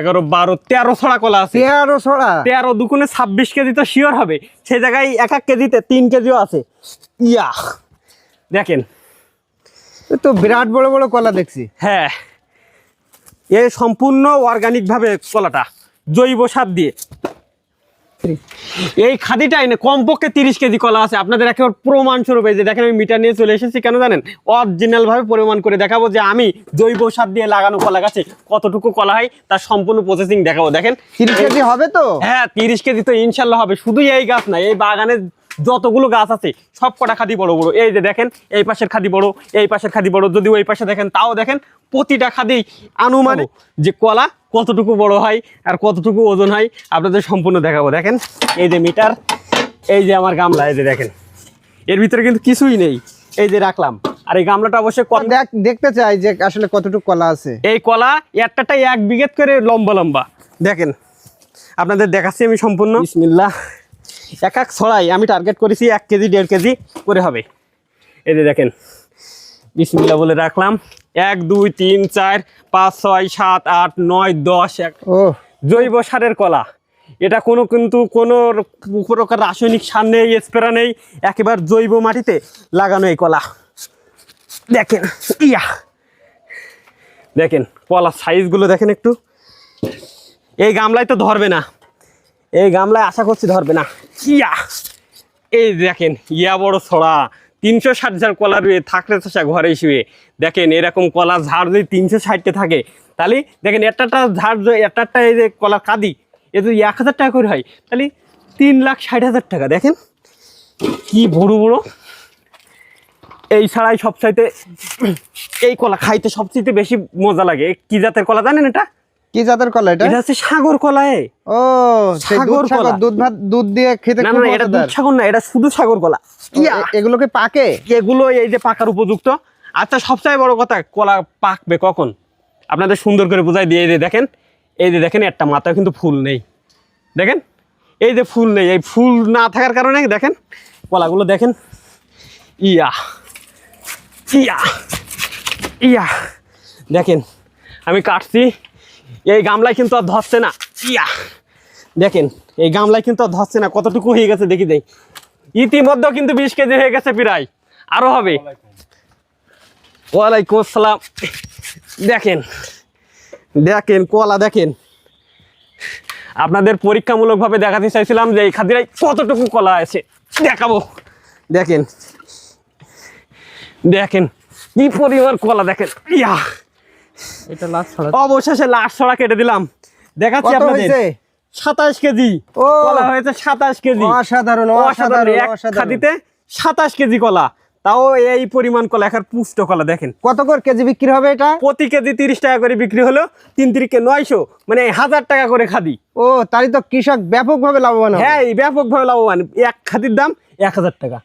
এগারো বারো তেরো ছড়া কলা আছে। তেরো ছড়া? তেরো দুকুনে ছাব্বিশ কেজি তো শিওর হবে। সেই জায়গায় এক এক কেজিতে তিন কেজিও আছে। ইয়া দেখেন। তো বিরাট বড় বড় কলা দেখছি। হ্যাঁ। এ সম্পূর্ণ অর্গানিকভাবে কলাটা জৈব সার দিয়ে। এই খাদিটা এনে কমপক্ষে তিরিশ কেজি কলা আছে। আপনাদের একেবারে প্রমাণ স্বরূপ এই যে দেখেন আমি মিটার নিয়ে চলে এসেছি কেন জানেন? অরিজিনাল ভাবে পরিমাণ করে দেখাবো যে আমি জৈব সার দিয়ে লাগানো কলা গাছে কতটুকু কলা হয় তার সম্পূর্ণ প্রসেসিং দেখাবো। দেখেন তিরিশ কেজি হবে তো? হ্যাঁ তিরিশ কেজি তো ইনশাল্লাহ হবে। শুধু এই গাছ না এই বাগানে যতগুলো গাছ আছে সব কটা খাদি বড় বড়। এই যে দেখেন এই পাশের খাদি বড় এই পাশের খাদি বড়। যদি ওই পাশে দেখেন তাও দেখেন প্রতিটা খাদি আনুমানিক যে কলা কতটুকু বড় হয় আর কতটুকু ওজন হয় আপনাদের সম্পূর্ণ দেখাবো। দেখেন এই যে মিটার এই যে আমার গামলা এই যে দেখেন। এর ভিতরে কিন্তু কিছুই নেই। এই যে রাখলাম। আর এই গামলাটা অবশ্যই দেখতে চাই যে আসলে কতটুকু কলা আছে। এই কলা একটাটাই এক বিঘেত করে লম্বা লম্বা। দেখেন আপনাদের দেখাচ্ছি আমি সম্পূর্ণ। বিসমিল্লাহ। এক এক ছড়াই আমি টার্গেট করেছি এক কেজি দেড় কেজি করে হবে। এই যে দেখেন বিসমিল্লাহ বলে রাখলাম। এক দুই তিন চার পাঁচ ছয় সাত আট নয় দশ এক। ও জৈব সারের কলা। এটা কোনো কিন্তু কোনো প্রকার রাসায়নিক সার নেই স্প্রে নেই একেবারে জৈব মাটিতে লাগানো এই কলা। দেখেন ইয়া। দেখেন কলার সাইজগুলো দেখেন একটু। এই গামলায় তো ধরবে না। এই গামলায় আশা করছি ধরবে না। ইয়া। এই দেখেন ইয়া বড় ছড়া। তিনশো ষাট ঝাড় কলা রুয়ে থাকলে তো ঘরে শুয়ে। দেখেন, এরকম কলা ঝাড় যদি তিনশো ষাটতে থাকে, তাহলে দেখেন একটাটা ঝাড় একটাটা এই যে কলার কাঁদি, এ যদি এক হাজার টাকা করে হয়, তাহলে তিন লাখ ষাট হাজার টাকা। দেখেন, কি বড় বড়। এই ছাড়াই সবচাইতে এই কলা খাইতে সবচাইতে বেশি মজা লাগে। কি জাতের কলা জানেন এটা? কি জাতের কলা এটা? এটা হচ্ছে সাগর কলা এ। ও সাগর কলা। দুধ ভাত দুধ দিয়ে খেতে না না এটা দুধ সাগর না এটা শুধু সাগর কলা। এগুলোকে পাকে? এগুলো এই যে পাকার উপযুক্ত। আচ্ছা সবচেয়ে বড় কথা কলা পাকবে কখন? আপনাদের সুন্দর করে বোঝাই দিয়ে এই যে দেখেন এই যে দেখেন একটা মাথায় কিন্তু ফুল নেই। দেখেন এই যে ফুল নেই এই ফুল না থাকার কারণে দেখেন কলাগুলো দেখেন ইয়া ইয়া ইয়া। দেখেন আমি কাটছি এই গামলায় কিন্তু আর ধরছে না। ইয়া। দেখেন, এই গামলায় কিন্তু আর ধরছে না, কতটুকু হয়ে গেছে দেখি দেই। ইতিমধ্যে কিন্তু বিশ কেজি হয়ে গেছে প্রায়। আরও হবে। ওয়ালাইকুম আসসালাম। দেখেন দেখেন, কলা দেখেন। আপনাদের পরীক্ষামূলকভাবে দেখাতে চাইছিলাম যে এই খাদিরাই কতটুকু কলা আছে। দেখাবো। দেখেন। দেখেন, কি পরিমাণ কলা দেখেন। ইয়া। এটা লাস্ট ছড়া অবশেষে লাশ ছড়া কেটে দিলাম। দেখাচ্ছি আপনাদের। সাতাশ কেজি। কলা হয়েছে সাতাশ কেজি। অসাধারণ অসাধারণ খাদিতে সাতাশ কেজি কলা। তাও এই পরিমাণ কলা একার পুষ্ট কলা দেখেন। কত করে কেজি বিক্রি হবে এটা? প্রতি কেজি তিরিশ টাকা করে বিক্রি হলো। তিন তিরিকে নয়শো মানে হাজার টাকা করে খাদি। ও তারই তো কৃষক ব্যাপকভাবে লাভবান হ্যাঁ ব্যাপকভাবে লাভবান। এক খাদির দাম এক হাজার টাকা।